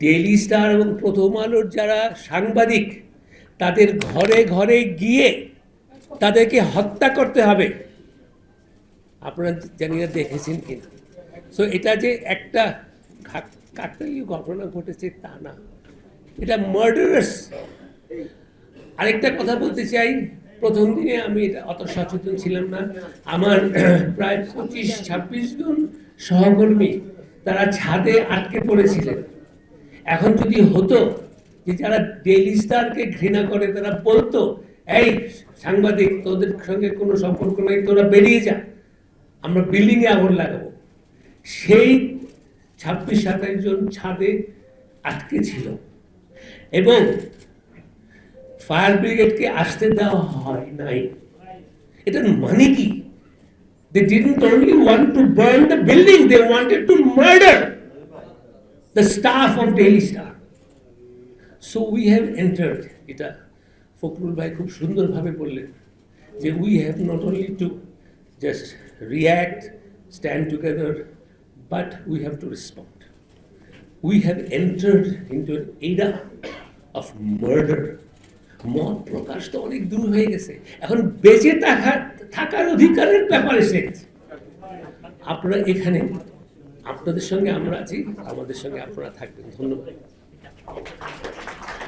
Daily star এবং প্রথম আলোর যারা সাংবাদিক, তাদের ঘরে ঘরে গিয়ে তাদেরকে হত্যা করতে হবে। আপনারা জানি না দেখেছেন কিনা সো এটা যে একটা কাকতালীয় ঘটনা ঘটেছে তা না। এটা মার্ডারাস আরেকটা কথা বলতে চাই। প্রথম দিনে আমি এটা অত সচেতন ছিলাম না। আমার প্রায় পঁচিশ ছাব্বিশ জন সহকর্মী তারা ছাদে আটকে পড়েছিলেন। এখন যদি হতো যে যারা ডেইলি স্টারকে ঘৃণা করে, তারা বলতো, এই সাংবাদিক, তোদের সঙ্গে কোনো সম্পর্ক নেই, তোরা বেরিয়ে যা, আমরা বিল্ডিংয়ে আগুন লাগাবো। সেই ছাব্বিশ সাতাশ জন ছাদে আটকে ছিল। এবং ফায়ার ব্রিগেডকে আসতে দেওয়া হয় নাই। এটার মানে কি? They didn't only want to burn the building they wanted to murder the staff of Daily Star so we have entered এটা ফখরুল ভাই খুব সুন্দরভাবে বললেন, যে we have not only to just react stand together but we have to respond we have entered into an era of murder. মত প্রকাশ তো অনেক দূর হয়ে গেছে। এখন বেঁচে থাকার থাকার অধিকারের ব্যাপার এসে গেছে আপনারা এখানে আপনাদের সঙ্গে আমরা আছি আমাদের সঙ্গে আপনারা থাকবেন। ধন্যবাদ।